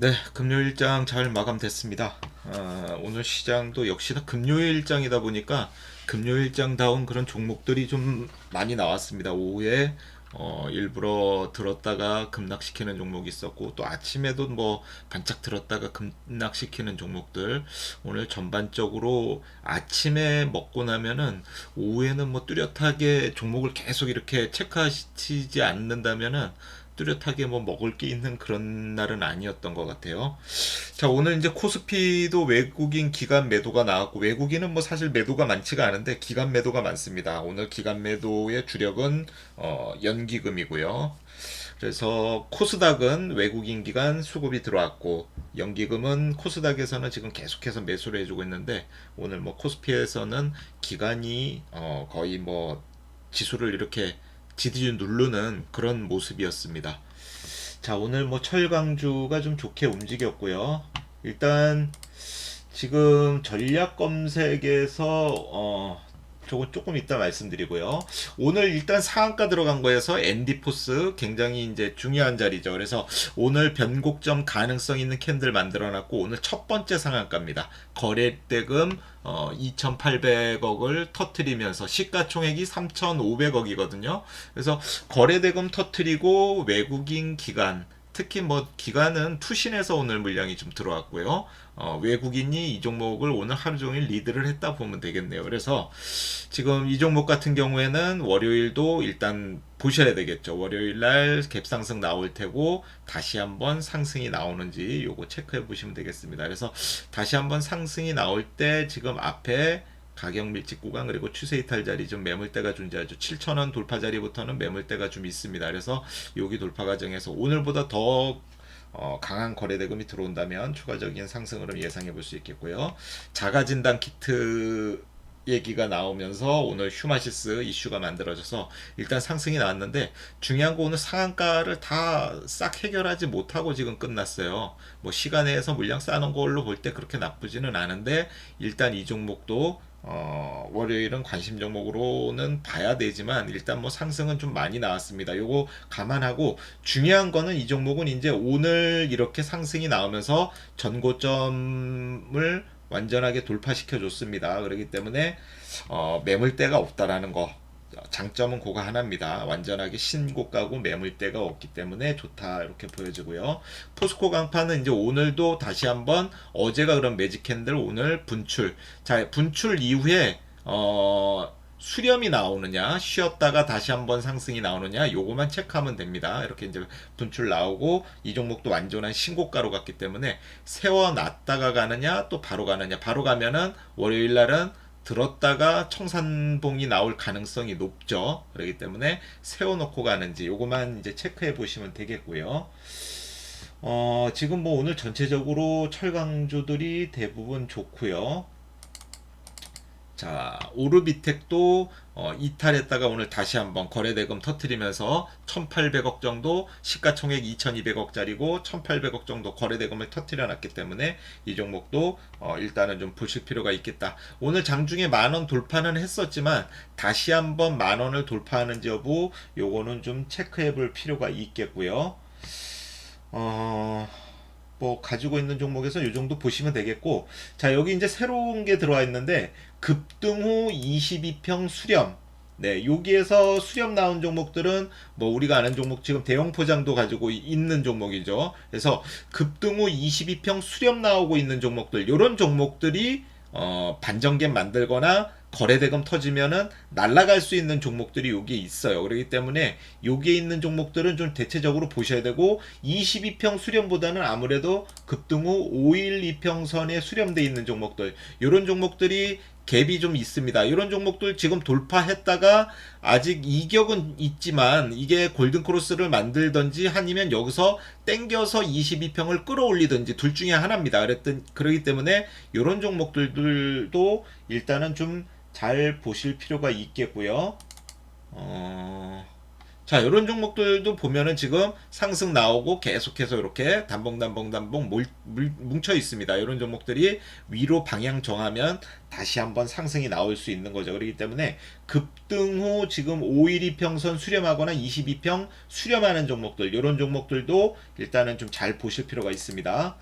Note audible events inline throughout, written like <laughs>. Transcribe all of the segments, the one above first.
네, 금요일장 잘 마감됐습니다. 아, 오늘 시장도 역시나 금요일장이다 보니까 금요일장다운 그런 종목들이 좀 많이 나왔습니다. 오후에 어, 일부러 들었다가 급락시키는 종목이 있었고 또 아침에도 뭐 반짝 들었다가 급락시키는 종목들 오늘 전반적으로 아침에 먹고 나면은 오후에는 뭐 뚜렷하게 종목을 계속 이렇게 체크하시지 않는다면은 뚜렷하게 뭐 먹을 게 있는 그런 날은 아니었던 것 같아요. 자, 오늘 이제 코스피도 외국인 기간 매도가 나왔고, 외국인은 뭐 사실 매도가 많지가 않은데, 기간 매도가 많습니다. 오늘 기간 매도의 주력은, 어, 연기금이고요. 그래서 코스닥은 외국인 기간 수급이 들어왔고, 연기금은 코스닥에서는 지금 계속해서 매수를 해주고 있는데, 오늘 뭐 코스피에서는 기간이, 어, 거의 뭐 지수를 이렇게 지지율 누르는 그런 모습이었습니다. 자, 오늘 뭐 철강주가 좀 좋게 움직였고요. 일단 지금 전략 검색에서 어 저거 조금 이따 말씀드리고요. 오늘 일단 상한가 들어간 거에서 엔디포스 굉장히 이제 중요한 자리죠. 그래서 오늘 변곡점 가능성 있는 캔들 만들어 놨고 오늘 첫 번째 상한가입니다. 거래대금 어, 2,800억을 터트리면서 시가총액이 3,500억이거든요. 그래서 거래대금 터트리고 외국인 기관 특히 뭐 기관은 투신에서 오늘 물량이 좀 들어왔고요. 어, 외국인이 이 종목을 오늘 하루 종일 리드를 했다 보면 되겠네요. 그래서 지금 이 종목 같은 경우에는 월요일도 일단 보셔야 되겠죠. 월요일 날 갭상승 나올 테고 다시 한번 상승이 나오는지 요거 체크해 보시면 되겠습니다. 그래서 다시 한번 상승이 나올 때 지금 앞에 가격 밀집 구간 그리고 추세 이탈 자리 좀 매물대가 존재하죠. 7,000원 돌파 자리부터는 매물대가 좀 있습니다. 그래서 여기 돌파 과정에서 오늘보다 더 어, 강한 거래 대금이 들어온다면 추가적인 상승 흐름 예상해 볼 수 있겠고요. 자가 진단 키트 얘기가 나오면서 오늘 휴마시스 이슈가 만들어져서 일단 상승이 나왔는데 중요한 거 오늘 상한가를 다 싹 해결하지 못하고 지금 끝났어요. 뭐 시간 내에서 물량 쌓아놓은 걸로 볼 때 그렇게 나쁘지는 않은데 일단 이 종목도 어, 월요일은 관심 종목으로는 봐야 되지만 일단 뭐 상승은 좀 많이 나왔습니다. 요거 감안하고 중요한 거는 이 종목은 이제 오늘 이렇게 상승이 나오면서 전고점을 완전하게 돌파시켜 줬습니다. 그렇기 때문에 어, 매물대가 없다라는 거 장점은 그거 하나입니다. 완전하게 신고가고 매물대가 없기 때문에 좋다 이렇게 보여지고요. 포스코 강파는 이제 오늘도 다시 한번 어제가 그런 매직 캔들 오늘 분출. 자 분출 이후에 어 수렴이 나오느냐 쉬었다가 다시 한번 상승이 나오느냐 요거만 체크하면 됩니다. 이렇게 이제 분출 나오고 이 종목도 완전한 신고가로 갔기 때문에 세워놨다가 가느냐 또 바로 가느냐 바로 가면은 월요일 날은 들었다가 청산봉이 나올 가능성이 높죠. 그렇기 때문에 세워놓고 가는지 요거만 이제 체크해 보시면 되겠고요. 어, 지금 뭐 오늘 전체적으로 철강주들이 대부분 좋고요. 자, 오르비텍도 어, 이탈했다가 오늘 다시 한번 거래대금 터트리면서 1,800억 정도 시가총액 2,200억짜리고 1,800억 정도 거래대금을 터트려 놨기 때문에 이 종목도 어, 일단은 좀 보실 필요가 있겠다. 오늘 장중에 만원 돌파는 했었지만 다시 한번 만 원을 돌파하는지 여부 요거는 좀 체크해 볼 필요가 있겠고요. 어... 뭐 가지고 있는 종목에서 이 정도 보시면 되겠고 자 여기 이제 새로운 게 들어와 있는데 급등 후 22평 수렴 네, 여기에서 수렴 나온 종목들은 뭐 우리가 아는 종목 지금 대형 포장도 가지고 있는 종목이죠. 그래서 급등 후 22평 수렴 나오고 있는 종목들, 이런 종목들이 어, 반정갱 만들거나 거래대금 터지면은 날아갈 수 있는 종목들이 여기에 있어요. 그렇기 때문에 여기에 있는 종목들은 좀 대체적으로 보셔야 되고 22평 수렴보다는 아무래도 급등 후 5일 2평선에 수렴돼 있는 종목들 이런 종목들이 갭이 좀 있습니다. 이런 종목들 지금 돌파했다가 아직 이격은 있지만 이게 골든 크로스를 만들든지 아니면 여기서 땡겨서 22평을 끌어올리든지 둘 중에 하나입니다. 그랬던 그러기 때문에 이런 종목들도 일단은 좀 잘 보실 필요가 있겠고요. 어... 자, 이런 종목들도 보면은 지금 상승 나오고 계속해서 이렇게 물- 뭉쳐 있습니다. 이런 종목들이 위로 방향 정하면 다시 한번 상승이 나올 수 있는 거죠. 그렇기 때문에 급등 후 지금 5일 이평선 수렴하거나 22평 수렴하는 종목들, 이런 종목들도 일단은 좀 잘 보실 필요가 있습니다.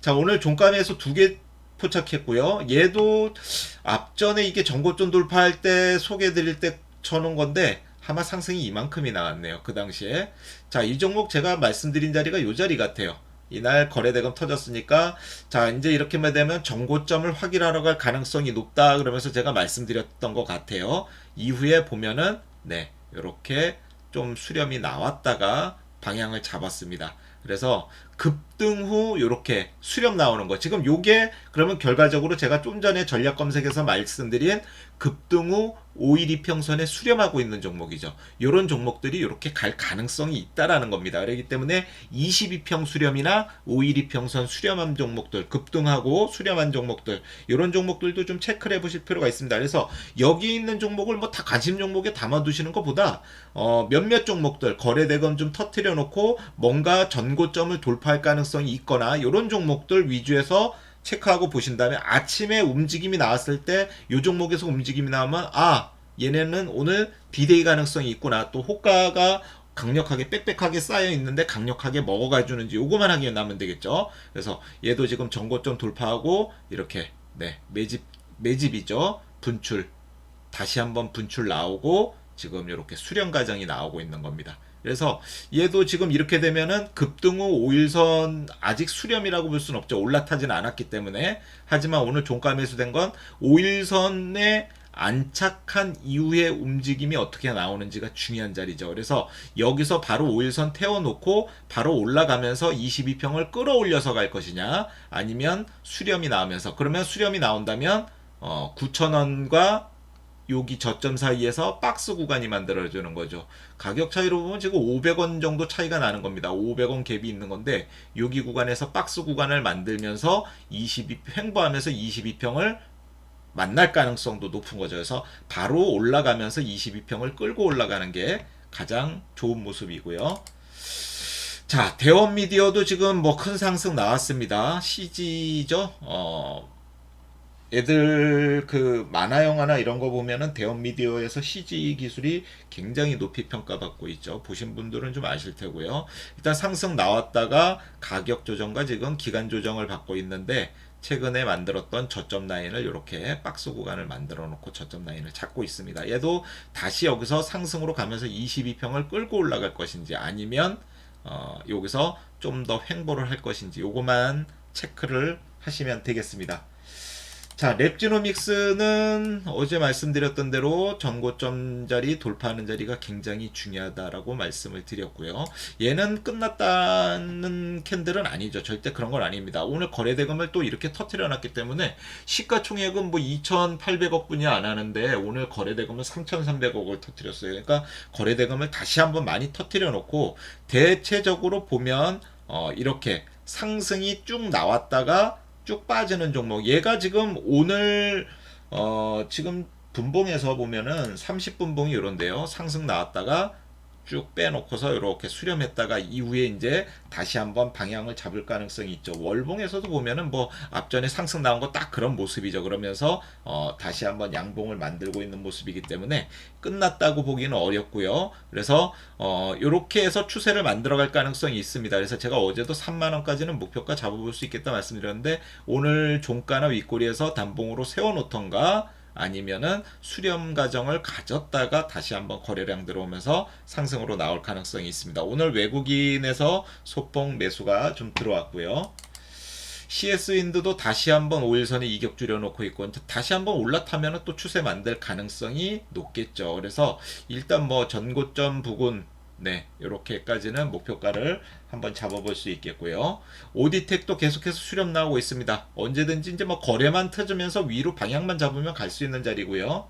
자, 오늘 종가에서 두개 포착했고요. 얘도 앞전에 이게 전고점 돌파할 때 소개해 드릴 때 쳐놓은 건데 아마 상승이 이만큼이 나왔네요. 그 당시에. 자, 이 종목 제가 말씀드린 자리가 이 자리 같아요. 이날 거래대금 터졌으니까 자 이제 이렇게만 되면 정고점을 확인하러 갈 가능성이 높다 그러면서 제가 말씀드렸던 것 같아요. 이후에 보면은 네 이렇게 좀 수렴이 나왔다가 방향을 잡았습니다. 그래서 급등 후 이렇게 수렴 나오는 거. 지금 요게 그러면 결과적으로 제가 좀 전에 전략 검색에서 말씀드린 급등 후 5일 이평선에 수렴하고 있는 종목이죠. 이런 종목들이 이렇게 갈 가능성이 있다라는 겁니다. 그렇기 때문에 22평 수렴이나 5일 이평선 수렴한 종목들, 급등하고 수렴한 종목들, 이런 종목들도 좀 체크를 해보실 필요가 있습니다. 그래서 여기 있는 종목을 뭐 다 관심 종목에 담아두시는 것보다 어, 몇몇 종목들 거래 대금 좀 터트려 놓고 뭔가 전고점을 돌파 할 가능성이 있거나 이런 종목들 위주에서 체크하고 보신 다음에 아침에 움직임이 나왔을 때 이 종목에서 움직임이 나오면 아 얘네는 오늘 비대위 가능성이 있구나 또 호가가 강력하게 빽빽하게 쌓여 있는데 강력하게 먹어가 주는지 요거만 나면 되겠죠. 그래서 얘도 지금 전고점 돌파하고 이렇게 네 매집 매집이죠. 분출 다시 한번 분출 나오고 지금 이렇게 수렴 과정이 나오고 있는 겁니다. 그래서 얘도 지금 이렇게 되면은 급등 후 5일선 아직 수렴이라고 볼 수는 없죠. 올라타진 않았기 때문에. 하지만 오늘 종가 매수된 건 5일선에 안착한 이후의 움직임이 어떻게 나오는지가 중요한 자리죠. 그래서 여기서 바로 5일선 태워놓고 바로 올라가면서 22평을 끌어올려서 갈 것이냐 아니면 수렴이 나오면서 그러면 수렴이 나온다면 어, 9,000원과 여기 저점 사이에서 박스 구간이 만들어지는 거죠. 가격 차이로 보면 지금 500원 정도 차이가 나는 겁니다. 500원 갭이 있는 건데 여기 구간에서 박스 구간을 만들면서 22 횡보하면서 22평을 만날 가능성도 높은 거죠. 그래서 바로 올라가면서 22평을 끌고 올라가는 게 가장 좋은 모습이고요. 자, 대원 미디어도 지금 뭐 큰 상승 나왔습니다. CG죠. 어, 애들 그 만화 영화나 이런 거 보면은 대원 미디어에서 CG 기술이 굉장히 높이 평가받고 있죠. 보신 분들은 좀 아실 테고요. 일단 상승 나왔다가 가격 조정과 지금 기간 조정을 받고 있는데 최근에 만들었던 저점 라인을 이렇게 박스 구간을 만들어 놓고 저점 라인을 잡고 있습니다. 얘도 다시 여기서 상승으로 가면서 22평을 끌고 올라갈 것인지 아니면 어, 여기서 좀 더 횡보를 할 것인지 요거만 체크를 하시면 되겠습니다. 자, 랩지노믹스는 어제 말씀드렸던 대로 전고점 자리 돌파하는 자리가 굉장히 중요하다라고 말씀을 드렸고요. 얘는 끝났다는 캔들은 아니죠. 절대 그런 건 아닙니다. 오늘 거래 대금을 또 이렇게 터트려 놨기 때문에 시가총액은 뭐 2,800억 분이 안 하는데 오늘 거래 대금은 3,300억을 터트렸어요. 그러니까 거래 대금을 다시 한번 많이 터트려 놓고 대체적으로 보면 어, 이렇게 상승이 쭉 나왔다가 쭉 빠지는 종목. 얘가 지금 오늘 어 지금 분봉에서 보면은 30분봉이 이런데요. 상승 나왔다가 쭉 빼놓고서 이렇게 수렴했다가 이후에 이제 다시 한번 방향을 잡을 가능성이 있죠. 월봉에서도 보면은 뭐 앞전에 상승 나온 거 딱 그런 모습이죠. 그러면서 어 다시 한번 양봉을 만들고 있는 모습이기 때문에 끝났다고 보기는 어렵고요. 그래서 어 요렇게 해서 추세를 만들어갈 가능성이 있습니다. 그래서 제가 어제도 3만 원까지는 목표가 잡아볼 수 있겠다 말씀드렸는데 오늘 종가나 윗꼬리에서 단봉으로 세워놓던가 아니면은 수렴 과정을 가졌다가 다시 한번 거래량 들어오면서 상승으로 나올 가능성이 있습니다. 오늘 외국인에서 소폭 매수가 좀 들어왔고요. CS 윈드도 다시 한번 5일선에 이격 줄여놓고 있고 다시 한번 올라타면 또 추세 만들 가능성이 높겠죠. 그래서 일단 뭐 전고점 부근 네, 이렇게까지는 목표가를 한번 잡아볼 수 있겠고요. 오디텍도 계속해서 수렴 나오고 있습니다. 언제든지 이제 뭐 거래만 터지면서 위로 방향만 잡으면 갈 수 있는 자리고요.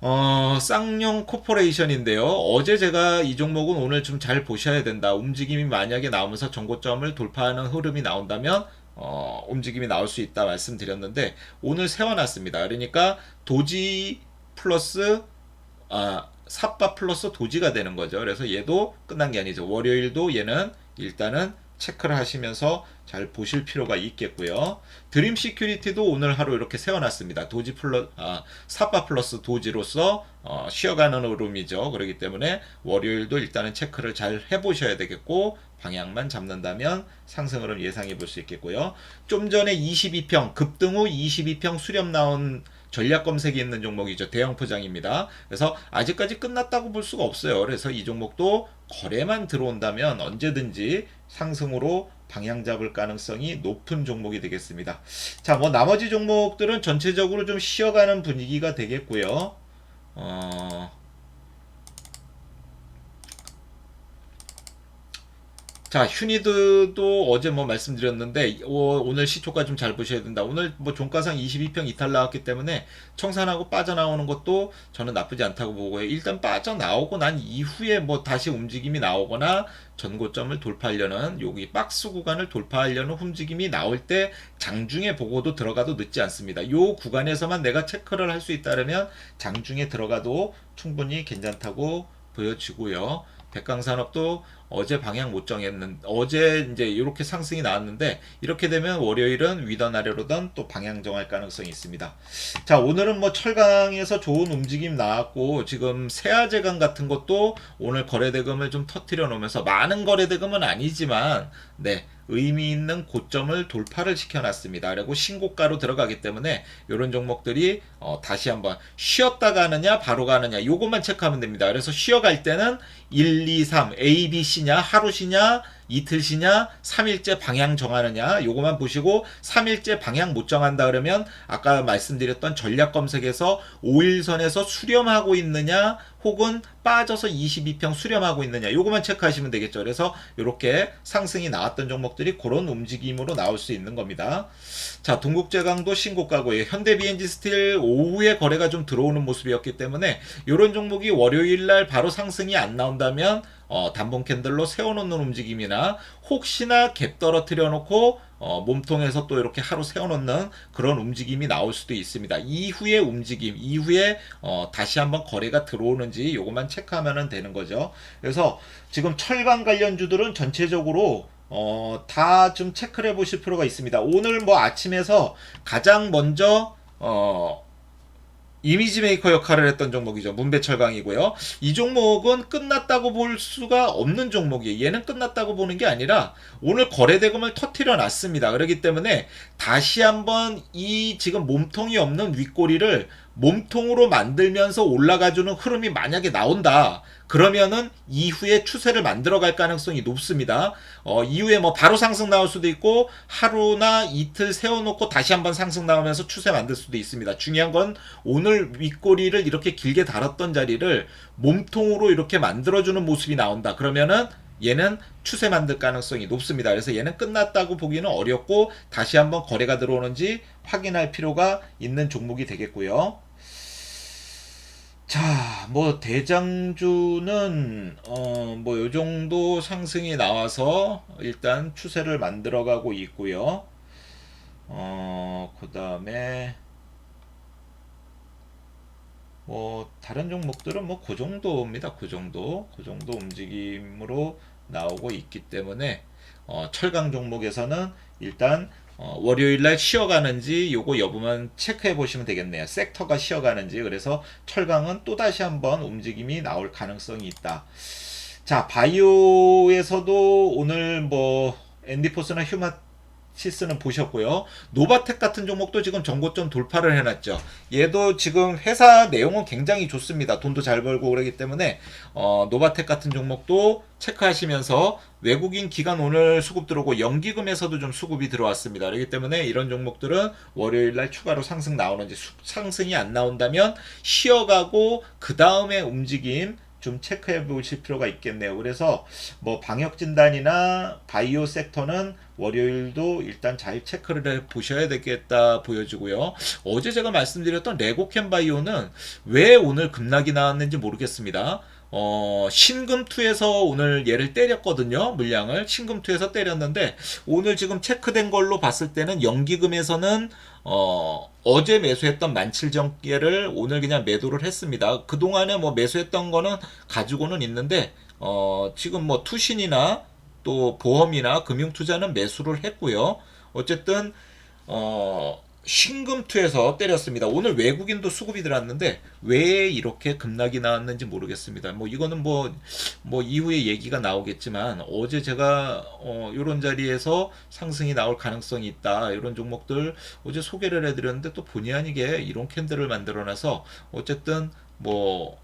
어, 쌍용 코퍼레이션인데요. 어제 제가 이 종목은 오늘 좀 잘 보셔야 된다. 움직임이 만약에 나오면서 정고점을 돌파하는 흐름이 나온다면 어, 움직임이 나올 수 있다 말씀드렸는데 오늘 세워놨습니다. 그러니까 도지 플러스 아, 삿바 플러스 도지가 되는 거죠. 그래서 얘도 끝난 게 아니죠. 월요일도 얘는 일단은 체크를 하시면서 잘 보실 필요가 있겠고요. 드림 시큐리티도 오늘 하루 이렇게 세워놨습니다. 도지 플러 아 삿바 플러스 도지로서 어, 쉬어가는 흐름이죠. 그렇기 때문에 월요일도 일단은 체크를 잘 해보셔야 되겠고 방향만 잡는다면 상승 흐름 예상해 볼 수 있겠고요. 좀 전에 22평 급등 후 22평 수렴 나온 전략 검색이 있는 종목이죠. 대형 포장입니다. 그래서 아직까지 끝났다고 볼 수가 없어요. 그래서 이 종목도 거래만 들어온다면 언제든지 상승으로 방향 잡을 가능성이 높은 종목이 되겠습니다. 자, 뭐 나머지 종목들은 전체적으로 좀 쉬어가는 분위기가 되겠고요. 어, 자, 휴니드도 어제 뭐 말씀드렸는데 어, 오늘 시초가 좀 잘 보셔야 된다. 오늘 뭐 종가상 22평 이탈 나왔기 때문에 청산하고 빠져나오는 것도 저는 나쁘지 않다고 보고요. 일단 빠져나오고 난 이후에 뭐 다시 움직임이 나오거나 전고점을 돌파하려는 여기 박스 구간을 돌파하려는 움직임이 나올 때 장중에 보고도 들어가도 늦지 않습니다. 요 구간에서만 내가 체크를 할 수 있다면 장중에 들어가도 충분히 괜찮다고 보여지고요. 백강산업도 어제 방향 못 정했는 어제 이제 이렇게 상승이 나왔는데 이렇게 되면 월요일은 위던 아래로던 또 방향 정할 가능성이 있습니다. 자 오늘은 뭐 철강에서 좋은 움직임 나왔고 지금 세아제강 같은 것도 오늘 거래대금을 좀 터트려 놓으면서 많은 거래대금은 아니지만 네 의미 있는 고점을 돌파를 시켜놨습니다. 그리고 신고가로 들어가기 때문에 이런 종목들이 어, 다시 한번 쉬었다 가느냐 바로 가느냐 요것만 체크하면 됩니다. 그래서 쉬어갈 때는 1, 2, 3 A, B, C냐 하루 쉬냐 이틀 쉬냐 3일째 방향 정하느냐 요것만 보시고 3일째 방향 못 정한다 그러면 아까 말씀드렸던 전략 검색에서 5일선에서 수렴하고 있느냐 혹은 빠져서 22평 수렴하고 있느냐. 요것만 체크하시면 되겠죠. 그래서 이렇게 상승이 나왔던 종목들이 그런 움직임으로 나올 수 있는 겁니다. 자 동국제강도 신고가고요. 현대비엔지 스틸 오후에 거래가 좀 들어오는 모습이었기 때문에 이런 종목이 월요일날 바로 상승이 안 나온다면 어, 단봉 캔들로 세워놓는 움직임이나 혹시나 갭 떨어뜨려 놓고 어, 몸통에서 또 이렇게 하루 세워놓는 그런 움직임이 나올 수도 있습니다. 이후의 움직임, 이후에 어, 다시 한번 거래가 들어오는지 요것만 체크하면 되는 거죠. 그래서 지금 철강 관련주들은 전체적으로 어, 다 좀 체크를 해보실 필요가 있습니다. 오늘 뭐 아침에서 가장 먼저 어, 이미지 메이커 역할을 했던 종목이죠. 문배철 강이고요. 이 종목은 끝났다고 볼 수가 없는 종목이에요. 얘는 끝났다고 보는 게 아니라 오늘 거래대금을 터트려 놨습니다. 그렇기 때문에 다시 한번 이 지금 몸통이 없는 윗꼬리를 몸통으로 만들면서 올라가주는 흐름이 만약에 나온다. 그러면은 이후에 추세를 만들어갈 가능성이 높습니다. 어, 이후에 뭐 바로 상승 나올 수도 있고 하루나 이틀 세워놓고 다시 한번 상승 나오면서 추세 만들 수도 있습니다. 중요한 건 오늘 윗꼬리를 이렇게 길게 달았던 자리를 몸통으로 이렇게 만들어주는 모습이 나온다. 그러면은 얘는 추세 만들 가능성이 높습니다. 그래서 얘는 끝났다고 보기는 어렵고 다시 한번 거래가 들어오는지 확인할 필요가 있는 종목이 되겠고요. 자, 뭐 대장주는 어 뭐 요 정도 상승이 나와서 일단 추세를 만들어 가고 있고요. 어 그다음에 뭐 다른 종목들은 뭐 그 정도입니다. 그 정도, 그 정도 움직임으로 나오고 있기 때문에 어, 철강 종목에서는 일단 어, 월요일 날 쉬어가는지 요거 여부만 체크해 보시면 되겠네요. 섹터가 쉬어가는지 그래서 철강은 또 다시 한번 움직임이 나올 가능성이 있다. 자 바이오에서도 오늘 뭐 앤디포스나 휴마 시스는 보셨고요. 노바텍 같은 종목도 지금 전고점 돌파를 해놨죠. 얘도 지금 회사 내용은 굉장히 좋습니다. 돈도 잘 벌고 그러기 때문에 어, 노바텍 같은 종목도 체크하시면서 외국인 기관 오늘 수급 들어오고 연기금에서도 좀 수급이 들어왔습니다. 그렇기 때문에 이런 종목들은 월요일 날 추가로 상승 나오는지 수, 상승이 안 나온다면 쉬어가고 그 다음에 움직임 좀 체크해 보실 필요가 있겠네요. 그래서 뭐 방역 진단이나 바이오 섹터는 월요일도 일단 잘 체크를 해 보셔야 되겠다 보여지고요. 어제 제가 말씀드렸던 레고캠 바이오는 왜 오늘 급락이 나왔는지 모르겠습니다. 어, 신금투에서 오늘 얘를 때렸거든요. 물량을 신금투에서 때렸는데 오늘 지금 체크된 걸로 봤을 때는 연기금에서는 어, 어제 매수했던 17,000개를 오늘 그냥 매도를 했습니다. 그동안에 뭐 매수했던 거는 가지고는 있는데 어, 지금 뭐 투신이나 또 보험이나 금융투자는 매수를 했고요. 어쨌든 어, 신금투에서 때렸습니다. 오늘 외국인도 수급이 들어왔는데 왜 이렇게 급락이 나왔는지 모르겠습니다. 뭐 이거는 뭐뭐 이후에 얘기가 나오겠지만 어제 제가 어 이런 자리에서 상승이 나올 가능성이 있다 이런 종목들 어제 소개를 해 드렸는데 또 본의 아니게 이런 캔들을 만들어 놔서 어쨌든 뭐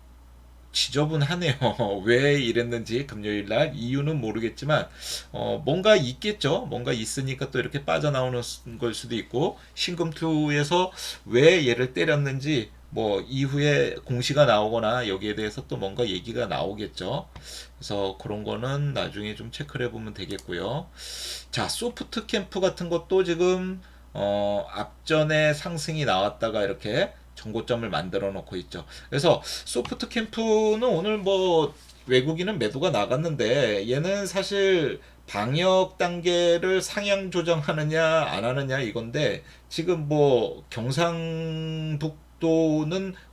지저분하네요. <laughs> 왜 이랬는지 금요일 날 이유는 모르겠지만 어 뭔가 있겠죠. 뭔가 있으니까 또 이렇게 빠져나오는 걸 수도 있고 신금투에서 왜 얘를 때렸는지 뭐 이후에 공시가 나오거나 여기에 대해서 또 뭔가 얘기가 나오겠죠. 그래서 그런 거는 나중에 좀 체크를 해보면 되겠고요. 자, 소프트 캠프 같은 것도 지금 어 앞전에 상승이 나왔다가 이렇게 정고점을 만들어 놓고 있죠. 그래서 소프트 캠프는 오늘 뭐 외국인은 매도가 나갔는데 얘는 사실 방역 단계를 상향 조정하느냐 안 하느냐 이건데 지금 뭐 경상북도는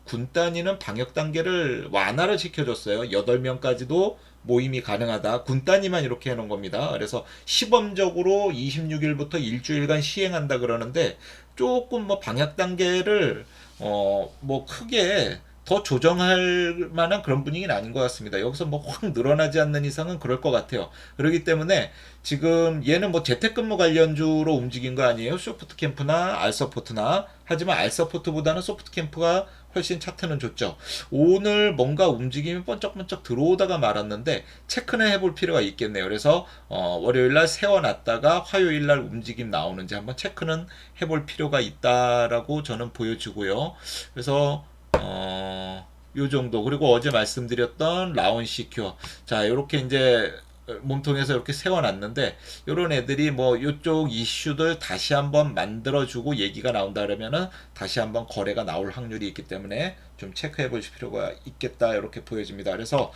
군 단위는 방역 단계를 완화를 시켜줬어요. 8명까지도 모임이 가능하다. 군 단위만 이렇게 해놓은 겁니다. 그래서 시범적으로 26일부터 일주일간 시행한다 그러는데 조금 뭐 방역 단계를 어, 뭐 크게 더 조정할 만한 그런 분위기는 아닌 것 같습니다. 여기서 뭐 확 늘어나지 않는 이상은 그럴 것 같아요. 그렇기 때문에 지금 얘는 뭐 재택근무 관련주로 움직인 거 아니에요? 소프트 캠프나 알서포트나 하지만 알서포트보다는 소프트 캠프가 훨씬 차트는 좋죠. 오늘 뭔가 움직임이 번쩍번쩍 들어오다가 말았는데 체크는 해볼 필요가 있겠네요. 그래서 어, 월요일날 세워놨다가 화요일날 움직임 나오는지 한번 체크는 해볼 필요가 있다라고 저는 보여지고요. 그래서 어, 요 정도. 그리고 어제 말씀드렸던 라운 시큐어. 자, 요렇게 이제 몸통에서 이렇게 세워놨는데 요런 애들이 뭐 요쪽 이슈들 다시 한번 만들어주고 얘기가 나온다 그러면은 다시 한번 거래가 나올 확률이 있기 때문에 좀 체크해 보실 필요가 있겠다 이렇게 보여집니다. 그래서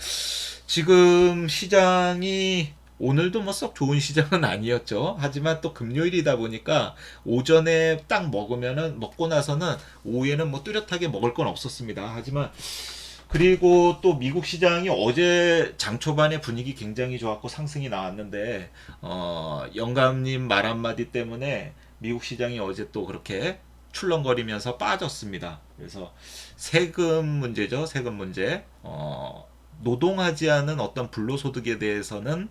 지금 시장이 오늘도 뭐 썩 좋은 시장은 <laughs> 아니었죠. 하지만 또 금요일이다 보니까 오전에 딱 먹으면은 먹고 나서는 오후에는 뭐 뚜렷하게 먹을 건 없었습니다. 하지만 그리고 또 미국 시장이 어제 장 초반에 분위기 굉장히 좋았고 상승이 나왔는데 어, 영감님 말 한마디 때문에 미국 시장이 어제 또 그렇게 출렁거리면서 빠졌습니다. 그래서 세금 문제죠. 세금 문제. 어, 노동하지 않은 어떤 불로소득에 대해서는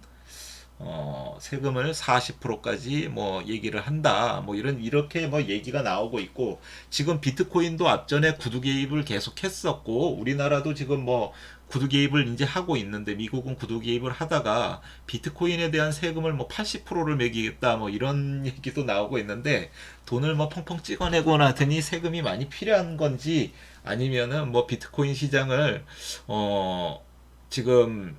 어, 세금을 40%까지 뭐 얘기를 한다. 뭐 이런 이렇게 뭐 얘기가 나오고 있고 지금 비트코인도 앞전에 구두 개입을 계속 했었고 우리나라도 지금 뭐 구두 개입을 이제 하고 있는데 미국은 구두 개입을 하다가 비트코인에 대한 세금을 뭐 80%를 매기겠다 뭐 이런 <laughs> 얘기도 나오고 있는데 돈을 뭐 펑펑 찍어내고 나더니 세금이 많이 필요한 건지 아니면은 뭐 비트코인 시장을 어 지금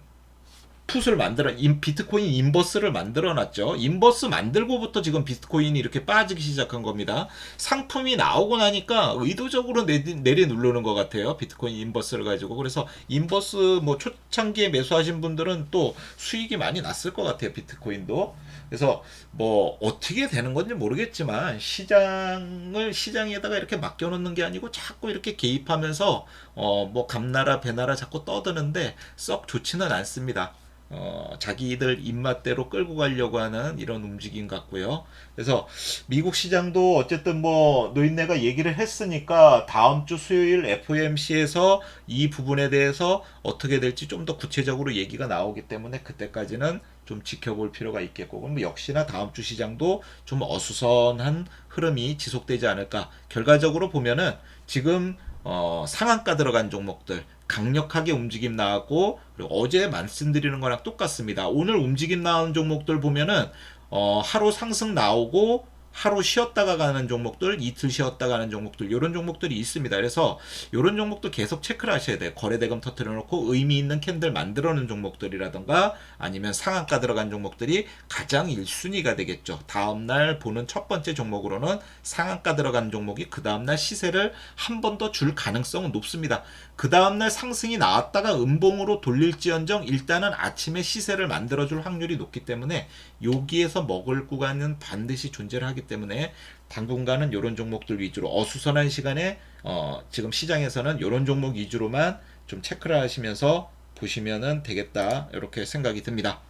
풋을 만들어 인, 비트코인 인버스를 만들어 놨죠. 인버스 만들고부터 지금 비트코인이 이렇게 빠지기 시작한 겁니다. 상품이 나오고 나니까 의도적으로 내리, 내리 누르는 것 같아요. 비트코인 인버스를 가지고 그래서 인버스 뭐 초창기에 매수하신 분들은 또 수익이 많이 났을 것 같아요. 비트코인도. 그래서 뭐 어떻게 되는 건지 모르겠지만 시장을 시장에다가 이렇게 맡겨놓는 게 아니고 자꾸 이렇게 개입하면서 어 뭐 감나라 배나라 자꾸 떠드는데 썩 좋지는 않습니다. 어, 자기들 입맛대로 끌고 가려고 하는 이런 움직임 같고요. 그래서 미국 시장도 어쨌든 뭐 노인네가 얘기를 했으니까 다음 주 수요일 FOMC에서 이 부분에 대해서 어떻게 될지 좀 더 구체적으로 얘기가 나오기 때문에 그때까지는 좀 지켜볼 필요가 있겠고 그럼 역시나 다음 주 시장도 좀 어수선한 흐름이 지속되지 않을까. 결과적으로 보면은 지금 어, 상한가 들어간 종목들 강력하게 움직임 나왔고 그리고 어제 말씀드리는 거랑 똑같습니다. 오늘 움직임 나온 종목들 보면은 어, 하루 상승 나오고 하루 쉬었다가 가는 종목들, 이틀 쉬었다가 가는 종목들, 이런 종목들이 있습니다. 그래서 이런 종목도 계속 체크를 하셔야 돼요. 거래 대금 터트려 놓고 의미 있는 캔들 만들어 놓은 종목들이라던가 아니면 상한가 들어간 종목들이 가장 1순위가 되겠죠. 다음 날 보는 첫 번째 종목으로는 상한가 들어간 종목이 그 다음 날 시세를 한 번 더 줄 가능성은 높습니다. 그 다음 날 상승이 나왔다가 음봉으로 돌릴지언정 일단은 아침에 시세를 만들어 줄 확률이 높기 때문에 여기에서 먹을 구간은 반드시 존재를 하기 때문에 당분간은 이런 종목들 위주로 어수선한 시간에 어, 지금 시장에서는 이런 종목 위주로만 좀 체크를 하시면서 보시면은 되겠다 이렇게 생각이 듭니다.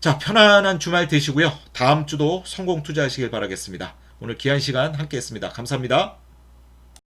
자 편안한 주말 되시고요. 다음 주도 성공 투자하시길 바라겠습니다. 오늘 귀한 시간 함께했습니다. 감사합니다.